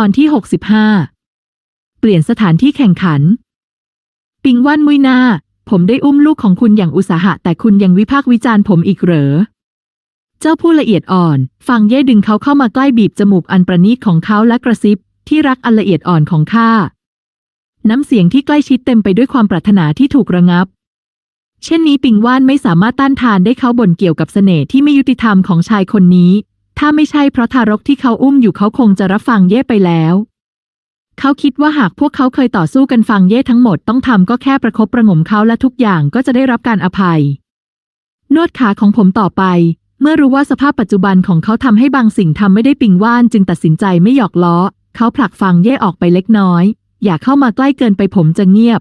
ตอนที่ 65 เปลี่ยนสถานที่แข่งขัน ปิงว่านมุยนาผมได้อุ้มลูกของคุณอย่างอุตสาหะ แต่คุณยังวิพากษ์วิจารณ์ผมอีกเหรอ เจ้าผู้ละเอียดอ่อน ฟังเย่ดึงเขาเข้ามาใกล้บีบจมูกอันประณีตของเขาและกระซิบ ที่รักอันละเอียดอ่อนของข้า น้ำเสียงที่ใกล้ชิดเต็มไปด้วยความปรารถนาที่ถูกระงับ เช่นนี้ปิงว่านไม่สามารถต้านทานได้เขาบ่นเกี่ยวกับเสน่ห์ที่ไม่ยุติธรรมของชายคนนี้ ถ้าไม่ใช่เพราะทารกที่เขาอุ้มอยู่เขาคงจะรับฟังเย่ไปแล้ว เขาคิดว่าหากพวกเขาเคยต่อสู้กันฟังเย่ทั้งหมดต้องทำก็แค่ประคบประงมเขาและทุกอย่างก็จะได้รับการอภัย นวดขาของผมต่อไป เมื่อรู้ว่าสภาพปัจจุบันของเขาทำให้บางสิ่งทำไม่ได้ปิงว่านจึงตัดสินใจไม่หยอกล้อ เขาผลักฟังเย่ออกไปเล็กน้อย อย่าเข้ามาใกล้เกินไปผมจะเงียบ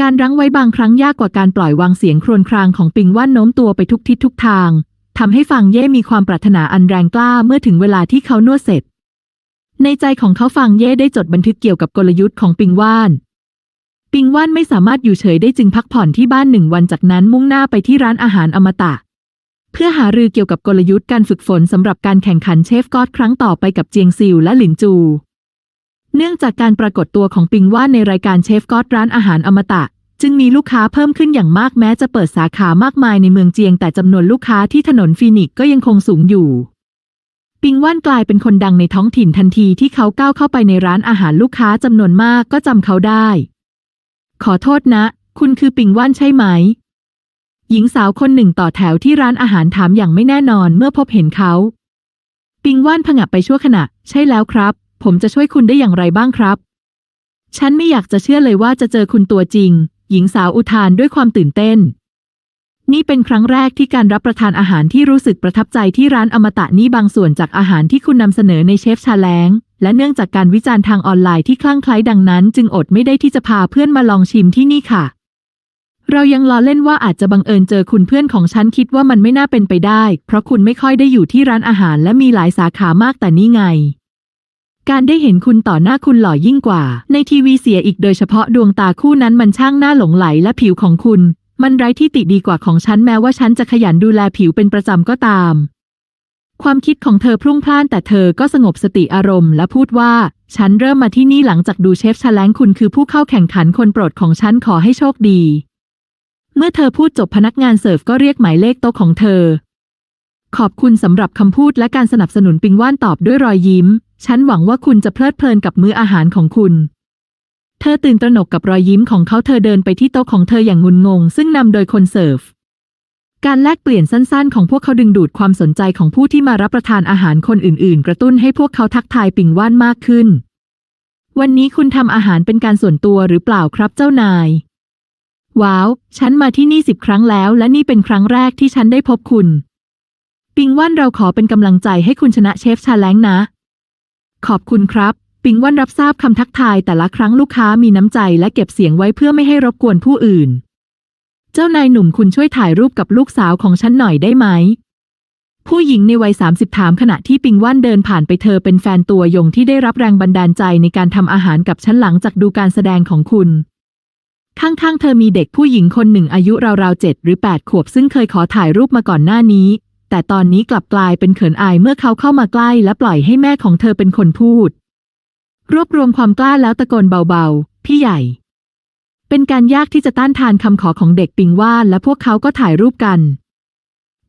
การรั้งไว้บางครั้งยากกว่าการปล่อยวางเสียงครวญครางของปิงว่านโน้มตัวไปทุกทิศทุกทาง ทำให้ฟังเย่มีความปรารถนาอันแรงกล้าเมื่อถึงเวลาที่เขานวดเสร็จ ในใจของเขาฟังเย่ได้จดบันทึกเกี่ยวกับกลยุทธ์ของปิงว่าน ปิงว่านไม่สามารถอยู่เฉยได้จึงพักผ่อนที่บ้านหนึ่งวันจากนั้นมุ่งหน้าไปที่ร้านอาหารอมตะ เพื่อหารือเกี่ยวกับกลยุทธ์การฝึกฝนสำหรับการแข่งขันเชฟกอดครั้งต่อไปกับเจียงซิวและหลินจู เนื่องจากการปรากฏตัวของปิงว่านในรายการเชฟกอดร้านอาหารอมตะ จึงมีลูกค้าเพิ่มขึ้นอย่างมากแม้จะเปิดสาขามากมายในเมืองเจียงแต่จำนวนลูกค้าที่ถนนฟีนิกก็ยังคงสูงอยู่ ปิงว่านกลายเป็นคนดังในท้องถิ่นทันทีที่เขาก้าวเข้าไปในร้านอาหารลูกค้าจำนวนมากก็จำเขาได้ ขอโทษนะ คุณคือปิงว่านใช่ไหม หญิงสาวคนหนึ่งต่อแถวที่ร้านอาหารถามอย่างไม่แน่นอนเมื่อพบเห็นเขา ปิงว่านผงับไปชั่วขณะ ใช่แล้วครับ ผมจะช่วยคุณได้อย่างไรบ้างครับ ฉันไม่อยากจะเชื่อเลยว่าจะเจอคุณตัวจริง หญิงสาวอุทานด้วยความตื่นเต้น นี่เป็นครั้งแรกที่การรับประทานอาหารที่รู้สึกประทับใจที่ร้านอมตะนี้บางส่วนจากอาหารที่คุณนำเสนอในเชฟชาแลงและเนื่องจากการวิจารณ์ทางออนไลน์ที่คลั่งไคล้ดังนั้น จึงอดไม่ได้ที่จะพาเพื่อนมาลองชิมที่นี่ค่ะ เรายังล้อเล่นว่าอาจจะบังเอิญเจอคุณเพื่อนของฉันคิดว่ามันไม่น่าเป็นไปได้ เพราะคุณไม่ค่อยได้อยู่ที่ร้านอาหารและมีหลายสาขามากแต่นี่ไง การได้เห็นคุณต่อหน้าคุณหล่อยิ่งกว่า ในทีวีเสียอีกโดยเฉพาะดวงตาคู่นั้นมันช่างน่าหลงไหลและผิวของคุณ มันไร้ที่ติดีกว่าของฉันแม้ว่าฉันจะขยันดูแลผิวเป็นประจำก็ตาม ความคิดของเธอพรุ่งพล่านแต่เธอก็สงบสติอารมณ์และพูดว่า ฉันเริ่มมาที่นี่หลังจากดูเชฟชาแลงคุณคือผู้เข้าแข่งขันคนโปรดของฉันขอให้โชคดี เมื่อเธอพูดจบพนักงานเสิร์ฟก็เรียกหมายเลขโต๊ะของเธอ ขอบคุณสำหรับคำพูดและการสนับสนุนปิงว่านตอบด้วยรอยยิ้ม ฉันหวังว่าคุณจะเพลิดเพลินกับมื้ออาหารของคุณ เธอตื่นตระหนกกับรอยยิ้มของเขาเธอเดินไปที่โต๊ะของเธออย่างงุนงง ซึ่งนำโดยคนเสิร์ฟ การแลกเปลี่ยนสั้นๆ ของพวกเขาดึงดูดความสนใจของผู้ที่มารับประทานอาหารคนอื่น ๆ กระตุ้นให้พวกเขาทักทายปิงว่านมากขึ้น วันนี้คุณทำอาหารเป็นการส่วนตัวหรือเปล่าครับเจ้านาย ว้าว ฉันมาที่นี่สิบครั้งแล้ว และนี่เป็นครั้งแรกที่ฉันได้พบคุณ ปิงว่านเราขอเป็นกำลังใจให้คุณชนะเชฟชาแลงนะ ขอบคุณครับ ปิงว่านรับทราบคำทักทายแต่ละครั้งลูกค้ามีน้ำใจและเก็บเสียงไว้เพื่อไม่ให้รบกวนผู้อื่น เจ้านายหนุ่มคุณช่วยถ่ายรูปกับลูกสาวของฉันหน่อยได้ไหม ผู้หญิงในวัย 30 ถามขณะที่ปิงว่านเดินผ่านไปเธอเป็นแฟนตัวยงที่ได้รับแรงบันดาลใจในการทำอาหารกับฉันหลังจากดูการแสดงของคุณข้างๆ เธอมีเด็กผู้หญิงคนหนึ่งอายุราวๆเจ็ดหรือ8ขวบซึ่งเคยขอถ่ายรูปมาก่อนหน้านี้ แต่ตอนนี้กลับกลายเป็นเขินอายเมื่อเขาเข้ามาใกล้และปล่อยให้แม่ของเธอเป็นคนพูด รวบรวมความกล้าแล้วตะโกนเบาๆ พี่ใหญ่ เป็นการยากที่จะต้านทานคำขอของเด็กปิงว่านและพวกเขาก็ถ่ายรูปกัน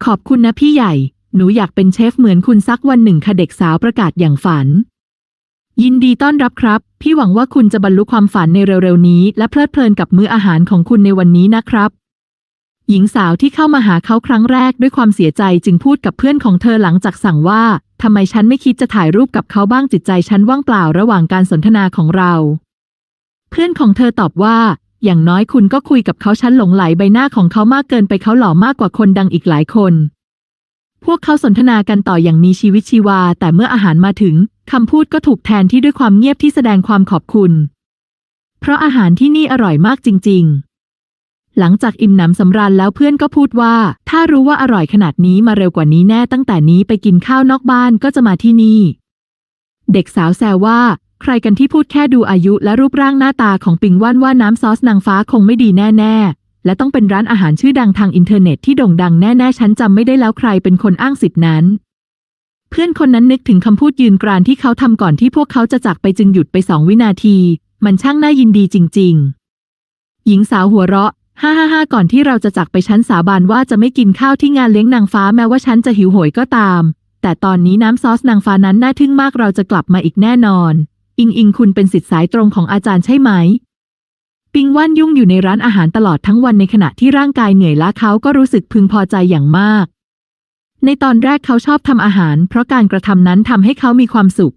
ขอบคุณนะพี่ใหญ่ หนูอยากเป็นเชฟเหมือนคุณสักวันหนึ่งค่ะเด็กสาวประกาศอย่างฝัน ยินดีต้อนรับครับ พี่หวังว่าคุณจะบรรลุความฝันในเร็วๆนี้ และเพลิดเพลินกับมื้ออาหารของคุณในวันนี้นะครับ หญิงสาวที่เข้ามาหาเขาครั้งแรกด้วยความเสียใจจึงพูดกับเพื่อนของเธอหลังจากสั่งว่าทำไมฉันไม่คิดจะถ่ายรูปกับเขาบ้างจิตใจฉันว่างเปล่าระหว่างการสนทนาของเรา เพื่อนของเธอตอบว่า อย่างน้อยคุณก็คุยกับเขาฉันหลงไหลใบหน้าของเขามากเกินไปเขาหล่อมากกว่าคนดังอีกหลายคน พวกเขาสนทนากันต่ออย่างมีชีวิตชีวา แต่เมื่ออาหารมาถึงคำพูดก็ถูกแทนที่ด้วยความเงียบที่แสดงความขอบคุณ เพราะอาหารที่นี่อร่อยมากจริง ๆ หลังจากอิ่มหนำสำราญแล้วเพื่อนก็พูดว่า ถ้ารู้ว่าอร่อยขนาดนี้มาเร็วกว่านี้แน่ตั้งแต่นี้ไปกินข้าวนอกบ้านก็จะมาที่นี่ เด็กสาวแซวว่า ใครกันที่พูดแค่ดูอายุและรูปร่างหน้าตาของปิงว่านว่าน้ำซอสนางฟ้าคงไม่ดีแน่ๆ และต้องเป็นร้านอาหารชื่อดังทางอินเทอร์เน็ตที่โด่งดังแน่ๆฉันจำไม่ได้แล้วใครเป็นคนอ้างสิทธินั้น เพื่อนคนนั้นนึกถึงคำพูดยืนกรานที่เขาทำก่อนที่พวกเขาจะจากไปจึงหยุดไปสองวินาที มันช่างน่ายินดีจริง ๆ หญิงสาวหัวเราะ ฮ่าฮ่าฮ่าก่อนที่เราจะจากไปฉันสาบานว่าจะไม่กินข้าวที่งานเลี้ยงนางฟ้าแม้ว่าฉันจะหิวโหยก็ตาม แต่ตอนนี้น้ำซอสนางฟ้านั้นน่าทึ่งมากเราจะกลับมาอีกแน่นอน อิงอิงคุณเป็นสิทธิ์สายตรงของอาจารย์ใช่ไหม ปิงว่านยุ่งอยู่ในร้านอาหารตลอดทั้งวันในขณะที่ร่างกายเหนื่อยล้าเขาก็รู้สึกพึงพอใจอย่างมาก ในตอนแรกเขาชอบทำอาหาร เพราะการกระทำนั้นทำให้เขามีความสุข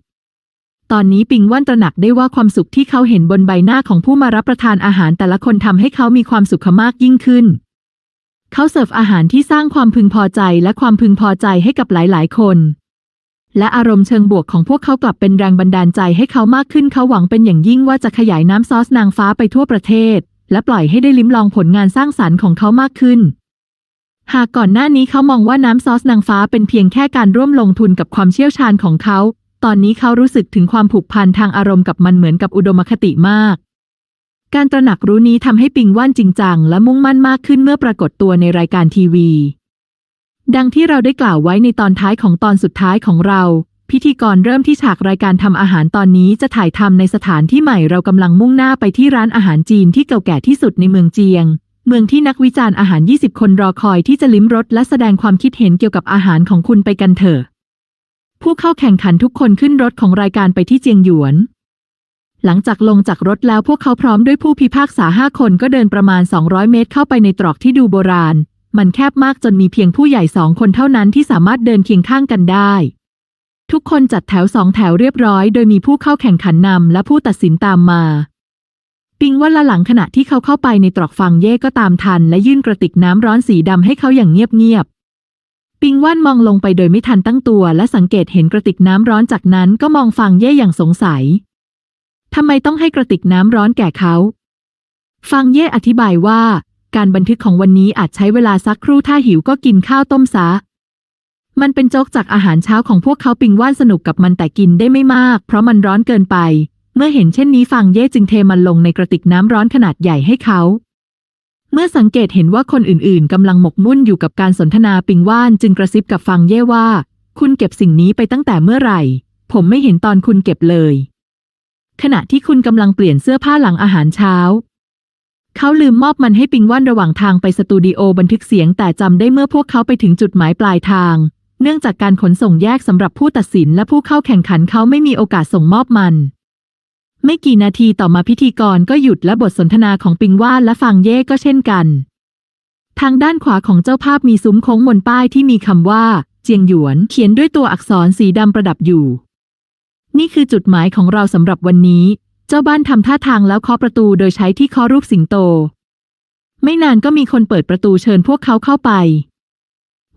ตอนนี้ปิงว่านตระหนักได้ว่าความสุขที่เขาเห็นบนใบหน้าของผู้มารับประทานอาหารแต่ละคนทำให้เขามีความสุขมากยิ่งขึ้น เขาเสิร์ฟอาหารที่สร้างความพึงพอใจและความพึงพอใจให้กับหลาย ๆ คน และอารมณ์เชิงบวกของพวกเขากลับเป็นแรงบันดาลใจให้เขามากขึ้นเขาหวังเป็นอย่างยิ่งว่าจะขยายน้ำซอสนางฟ้าไปทั่วประเทศ และปล่อยให้ได้ลิ้มลองผลงานสร้างสรรค์ของเขามากขึ้นหากก่อนหน้านี้เขามองว่าน้ำซอสนางฟ้าเป็นเพียงแค่การร่วมลงทุนกับความเชี่ยวชาญของเขา ตอนนี้เขารู้สึกถึงความผูกพันทางอารมณ์กับมันเหมือนกับอุดมคติมาก การตระหนักรู้นี้ทำให้ปิงว่านจริงจังและมุ่งมั่นมากขึ้นเมื่อปรากฏตัวในรายการทีวี ดังที่เราได้กล่าวไว้ในตอนท้ายของตอนสุดท้ายของเรา พิธีกรเริ่มที่ฉากรายการทำอาหารตอนนี้จะถ่ายทำในสถานที่ใหม่เรากำลังมุ่งหน้าไปที่ร้านอาหารจีนที่เก่าแก่ที่สุดในเมืองเจียงเมืองที่นักวิจารณ์อาหาร 20 คนรอคอยที่จะลิ้มรสและแสดงความคิดเห็นเกี่ยวกับอาหารของคุณไปกันเถอะ ผู้เข้าแข่งขันทุกคนขึ้นรถของรายการไปที่เจียงหยวน หลังจากลงจากรถแล้วพวกเขาพร้อมด้วยผู้พิพากษาห้าคนก็เดินประมาณ 200 เมตรเข้าไปในตรอกที่ดูโบราณ มันแคบมากจนมีเพียงผู้ใหญ่สองคนเท่านั้นที่สามารถเดินเคียงข้างกันได้ ทุกคนจัดแถวสองแถวเรียบร้อย โดยมีผู้เข้าแข่งขันนำและผู้ตัดสินตามมา ปิงว่าละหลังขณะที่เขาเข้าไปในตรอกฟังเย่ก็ตามทัน และยื่นกระติกน้ำร้อนสีดำให้เขาอย่างเงียบๆ ปิงว่านมองลงไปโดยไม่ทันตั้งตัว และสังเกตเห็นกระติกน้ำร้อนจากนั้นก็มองฟังเย่อย่างสงสัยทำไมต้องให้กระติกน้ำร้อนแก่เขาฟังเย่อธิบายว่า การบันทึกของวันนี้อาจใช้เวลาสักครู่ถ้าหิวก็กินข้าวต้มซะ มันเป็นโจ๊กจากอาหารเช้าของพวกเขาปิงว่านสนุกกับมันแต่กินได้ไม่มาก เพราะมันร้อนเกินไป เมื่อเห็นเช่นนี้ฟังเย่จึงเทมันลงในกระติกน้ำร้อนขนาดใหญ่ให้เขา เมื่อสังเกตเห็นว่าคนอื่นๆกำลังหมกมุ่นอยู่กับการสนทนาปิงว่านจึงกระซิบกับฟังเย่ว่า คุณเก็บสิ่งนี้ไปตั้งแต่เมื่อไหร่ ผมไม่เห็นตอนคุณเก็บเลย ขณะที่คุณกำลังเปลี่ยนเสื้อผ้าหลังอาหารเช้า เขาลืมมอบมันให้ปิงว่านระหว่างทางไปสตูดิโอบันทึกเสียงแต่จำได้เมื่อพวกเขาไปถึงจุดหมายปลายทาง เนื่องจากการขนส่งแยกสำหรับผู้ตัดสินและผู้เข้าแข่งขันเขาไม่มีโอกาสส่งมอบมัน ไม่กี่นาทีต่อมาพิธีกรก็หยุดและบทสนทนาของปิงว่านและฟังเย่ก็เช่นกัน ทางด้านขวาของเจ้าภาพมีซุ้มโค้งบนป้ายที่มีคำว่า เจียงหยวนเขียนด้วยตัวอักษรสีดำประดับอยู่ นี่คือจุดหมายของเราสำหรับวันนี้ เจ้าบ้านทำท่าทางแล้วเคาะประตูโดยใช้ที่เคาะรูปสิงโต ไม่นานก็มีคนเปิดประตูเชิญพวกเขาเข้าไป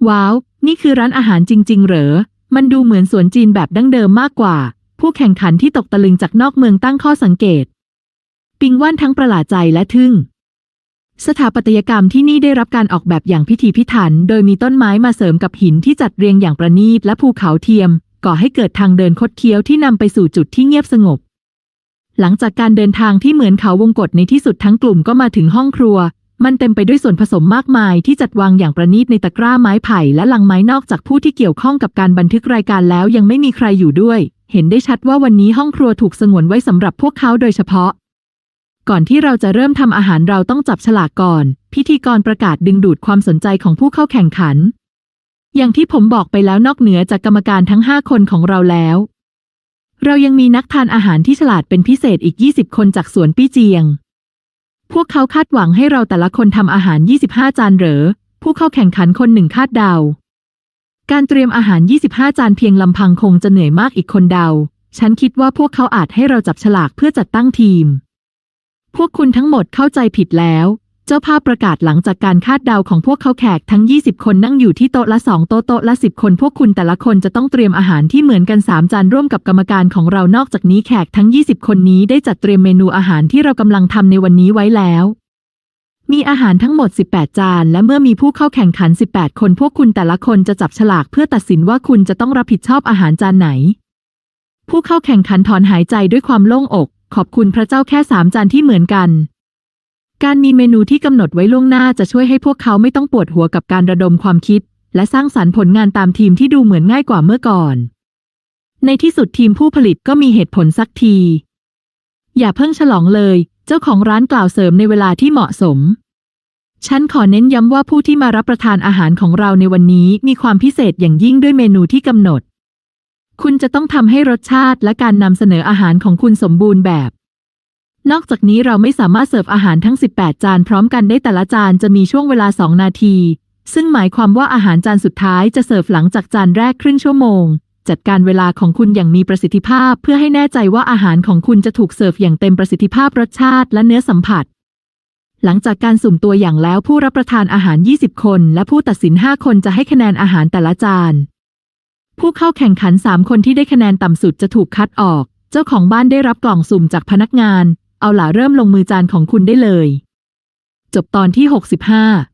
ว้าว นี่คือร้านอาหารจริง ๆ เหรอ มันดูเหมือนสวนจีนแบบดั้งเดิมมากกว่า ผู้แข่งขันที่ตกตะลึงจากนอกเมืองตั้งข้อสังเกต ปิงว่านทั้งประหลาดใจและทึ่ง สถาปัตยกรรมที่นี่ได้รับการออกแบบอย่างพิถีพิถัน โดยมีต้นไม้มาเสริมกับหินที่จัดเรียงอย่างประณีตและภูเขาเทียม ก่อให้เกิดทางเดินคดเคี้ยวที่นำไปสู่จุดที่เงียบสงบ หลังจากการเดินทางที่เหมือนเขาวงกฏในที่สุดทั้งกลุ่มก็มาถึงห้องครัว มันเต็มไปด้วยส่วนผสมมากมายที่จัดวางอย่างประณีตในตะกร้าไม้ไผ่และลังไม้นอกจากผู้ที่เกี่ยวข้องกับการบันทึกรายการแล้วยังไม่มีใครอยู่ด้วย เห็นได้ชัดว่าวันนี้ห้องครัวถูกสงวนไว้สำหรับพวกเขาโดยเฉพาะ ก่อนที่เราจะเริ่มทำอาหารเราต้องจับฉลากก่อน พิธีกรประกาศดึงดูดความสนใจของผู้เข้าแข่งขัน อย่างที่ผมบอกไปแล้วนอกเหนือจากกรรมการทั้ง5คนของเราแล้ว เรายังมีนักทานอาหารที่ฉลาดเป็นพิเศษอีก 20 คนจากสวนปี้เจียง พวกเขาคาดหวังให้เราแต่ละคนทำอาหาร 25 จานเหรอ ผู้เข้าแข่งขันคนหนึ่งคาดเดา การเตรียมอาหาร 25 จานเพียงลำพังคงจะเหนื่อยมากอีกคนเดา ฉันคิดว่าพวกเขาอาจให้เราจับฉลากเพื่อจัดตั้งทีม พวกคุณทั้งหมดเข้าใจผิดแล้ว เจ้าภาพประกาศหลังจากการคาดเดาของพวกเขาแขกทั้ง 20 คนนั่งอยู่ที่โต๊ะละ 2 โต๊ะโต๊ะละ 10 คน พวกคุณแต่ละคนจะต้องเตรียมอาหารที่เหมือนกัน 3 จานร่วมกับกรรมการของเรานอกจากนี้แขกทั้ง 20 คนนี้ได้จัดเตรียมเมนูอาหารที่เรากำลังทำในวันนี้ไว้แล้ว มีอาหารทั้งหมด 18 จาน และเมื่อมีผู้เข้าแข่งขัน 18 คนพวกคุณแต่ละคนจะจับฉลากเพื่อตัดสินว่าคุณจะต้องรับผิดชอบอาหารจานไหน ผู้เข้าแข่งขันถอนหายใจด้วยความโล่งอก ขอบคุณพระเจ้าแค่สามจานที่เหมือนกัน การมีเมนูที่กำหนดไว้ล่วงหน้าจะช่วยให้พวกเขาไม่ต้องปวดหัวกับการระดมความคิด และสร้างสรรค์ผลงานตามทีมที่ดูเหมือนง่ายกว่าเมื่อก่อน ในที่สุดทีมผู้ผลิตก็มีเหตุผลสักที อย่าเพิ่งฉลองเลย เจ้าของร้านกล่าวเสริมในเวลาที่เหมาะสม ฉันขอเน้นย้ำว่าผู้ที่มารับประทานอาหารของเราในวันนี้มีความพิเศษอย่างยิ่งด้วยเมนูที่กำหนด คุณจะต้องทำให้รสชาติและการนำเสนออาหารของคุณสมบูรณ์แบบ นอกจากนี้เราไม่สามารถเสิร์ฟอาหารทั้ง 18 จานพร้อมกันได้แต่ละจานจะมีช่วงเวลา 2 นาที ซึ่งหมายความว่าอาหารจานสุดท้ายจะเสิร์ฟหลังจากจานแรกครึ่งชั่วโมง จัดการเวลาของคุณอย่างมีประสิทธิภาพ เพื่อให้แน่ใจว่าอาหารของคุณจะถูกเสิร์ฟอย่างเต็มประสิทธิภาพรสชาติและเนื้อสัมผัส หลังจากการสุ่มตัวอย่างแล้วผู้รับประทานอาหาร 20 คน และผู้ตัดสิน 5 คนจะให้คะแนนอาหารแต่ละจาน ผู้เข้าแข่งขัน 3 คนที่ได้คะแนนต่ำสุดจะถูกคัดออก เจ้าของบ้านได้รับกล่องสุ่มจากพนักงาน เอาล่ะเริ่มลงมือจานของคุณได้เลย จบตอนที่ 65